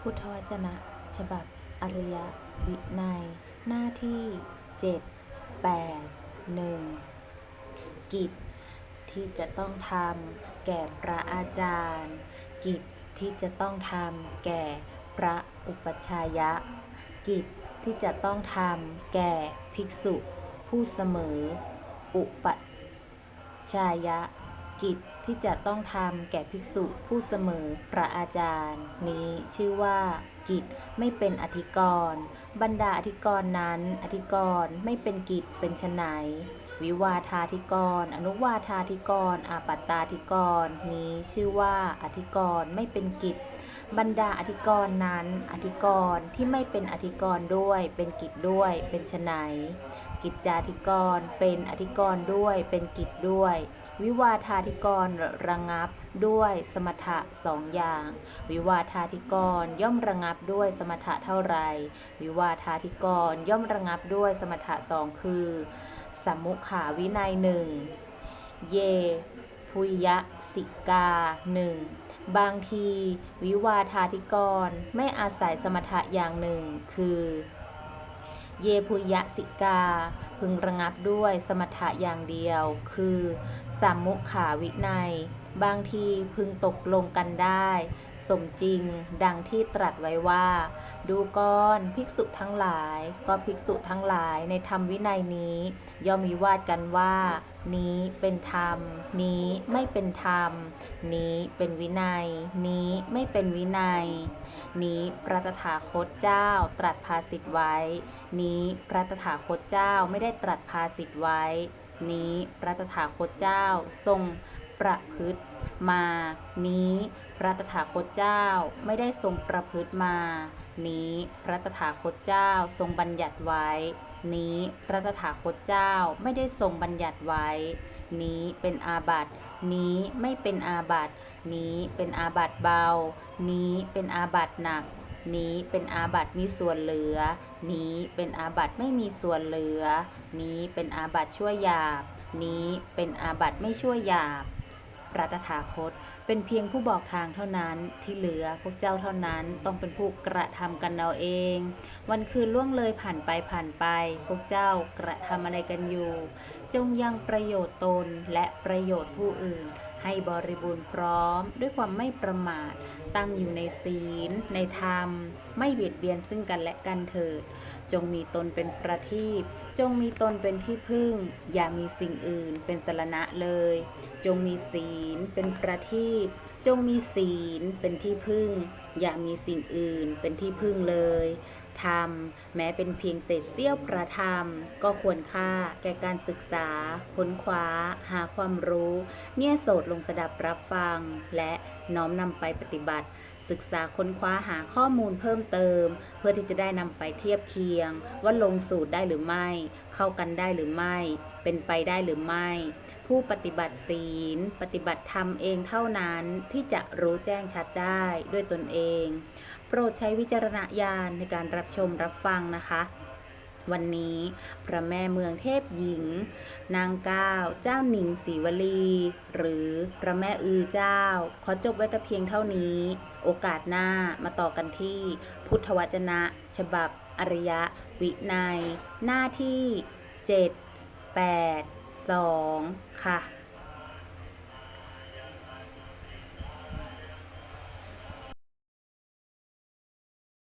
พุทธวจนะ ฉบับอริยวินัย หน้าที่ 7 8 1 กิจที่จะต้องทำแก่พระอาจารย์ กิจที่จะต้องทำแก่พระอุปชายะ กิจที่จะต้องทำแก่ภิกษุผู้เสมอ อุปชายะ กิจที่จะต้องทำแก่ภิกษุผู้เสมอพระอาจารย์ นี้ชื่อว่ากิจไม่เป็นอธิกรณ์บรรดาอธิกรณ์นั้น อธิกรณ์ไม่เป็นกิจเป็นไฉนวิวาธาธิกรณ์อนุวาธาธิกรณ์อาปัตตาธิกรณ์นี้ชื่อว่าอธิกรณ์ไม่เป็นกิจ บรรดาอธิกรณ์นั้น อธิกรณ์ที่ไม่เป็นอธิกรณ์ด้วย เป็นกิจด้วย เป็นไฉนกิจจาธิกรณ์เป็นอธิกรณ์ด้วย เป็นกิจด้วย วิวาทาธิกรณ์ระงับด้วยสมถะสองอย่าง วิวาทาธิกรณ์ย่อมระงับด้วยสมถะเท่าไหร่วิวาทาธิกรณ์ย่อมระงับด้วยสมถะสองคือสัมมุขาวินัยหนึ่ง เย พุยสิกาหนึ่ง บางที วิวาทาธิกรไม่อาศัยสมถะอย่างหนึ่ง คือ เยพุยสิกา พึงระงับด้วยสมถะอย่างเดียว คือสัมมุขาวินัยบางทีพึงตกลงกันได้ สมจริงดังที่ตรัสไว้ว่า ดูก่อนภิกษุทั้งหลาย ก็ภิกษุทั้งหลายในธรรมวินัยนี้ ย่อมวิวาทกันว่า นี้เป็นธรรม นี้ไม่เป็นธรรม นี้เป็นวินัย นี้ไม่เป็นวินัย นี้พระตถาคตเจ้าตรัสภาสิทธไว้ นี้พระตถาคตเจ้าไม่ได้ตรัสภาสิทธไว้ นี้พระตถาคตเจ้าทรงประพฤติ มา นี้ พระตถาคตเจ้าไม่ได้ทรงประพฤติมา นี้ พระตถาคตเจ้าทรงบัญญัติไว้ นี้ พระตถาคตเจ้าไม่ได้ทรงบัญญัติไว้ นี้เป็นอาบัตินี้ไม่เป็นอาบัตินี้เป็นอาบัติเบา นี้เป็นอาบัติหนัก นี้เป็นอาบัติมีส่วนเหลือ นี้เป็นอาบัติไม่มีส่วนเหลือ นี้เป็นอาบัติชั่วหยาบ นี้เป็นอาบัติไม่ชั่วหยาบ พระตถาคต เป็นเพียงผู้บอกทางเท่านั้นที่เหลือพวกเจ้าเท่านั้นต้องเป็นผู้กระทำกันเอาเอง วันคืนล่วงเลยผ่านไปผ่านไป พวกเจ้ากระทำอะไรกันอยู่ จงยังประโยชน์ตนและประโยชน์ผู้อื่น ให้บริบูรณ์พร้อมด้วยความไม่ประมาท ตั้งอยู่ในศีล ในธรรม ไม่เบียดเบียนซึ่งกันและกันเถิด จงมีตนเป็นประทีปจงมีตนเป็นที่พึ่ง อย่ามีสิ่งอื่นเป็นสรณะเลย จงมีศีลเป็นประทีปจงมีศีลเป็นที่พึ่ง อย่ามีสิ่งอื่นเป็นที่พึ่งเลย ธรรม แม้เป็นเพียงเศษเสี้ยวประธรรม ก็ควรค่าแก่การศึกษา ค้นคว้า หาความรู้ เนี่ยโสดลงสดับรับฟัง และน้อมนำไปปฏิบัติ ศึกษาค้นคว้าหาข้อมูลเพิ่มเติม เพื่อที่จะได้นำไปเทียบเคียง ว่าลงสูตรได้หรือไม่ เข้ากันได้หรือไม่ เป็นไปได้หรือไม่ผู้ปฏิบัติศีล ปฏิบัติธรรมเองเท่านั้นที่จะรู้แจ้งชัดได้ด้วยตนเอง โปรดใช้วิจารณญาณในการรับชมรับฟังนะคะ วันนี้พระแม่เมืองเทพหญิง นางก้าวเจ้าหนิงศรีวลี หรือพระแม่อือเจ้า ขอจบไว้แต่เพียงเท่านี้ โอกาสหน้ามาต่อกันที่พุทธวจนะ ฉบับอริยวินัย หน้าที่ 7 8 2 ค่ะ